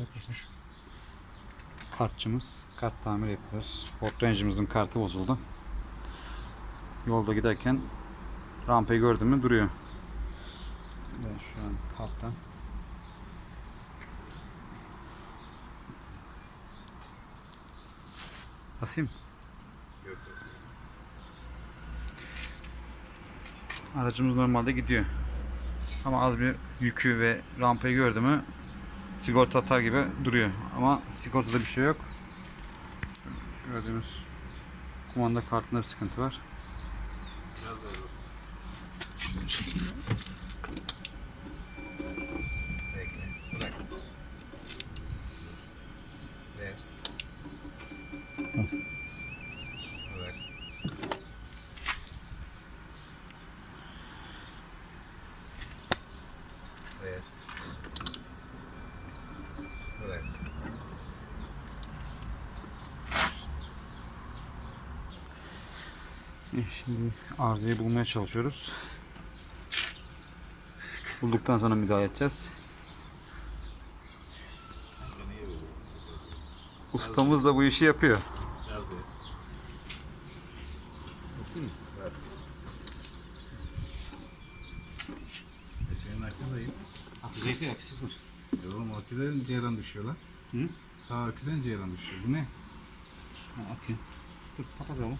arkadaşlar. Kartçımız. Kart tamir yapıyoruz. Ford Ranger'ımızın kartı bozuldu. Yolda giderken rampayı gördüm mü duruyor. Ben şu an karttan Basayım. Aracımız normalde gidiyor. Ama az bir yükü ve rampayı gördü mü sigorta atar gibi duruyor. Ama sigortada bir şey yok. Gördüğünüz kumanda kartında bir sıkıntı var. Biraz. Ver. Şimdi arızayı bulmaya çalışıyoruz. Bulduktan sonra müdahale edeceğiz. Ustamız da bu işi yapıyor. Ver. Basayım mı? Biraz. E senin aklı zayıf. Ya sıfır. E oğlum aküden ceylan düşüyor lan. Hı? Ha aküden ceylan düşüyor. Bu ne? Ha, akü. Dur kapat oğlum.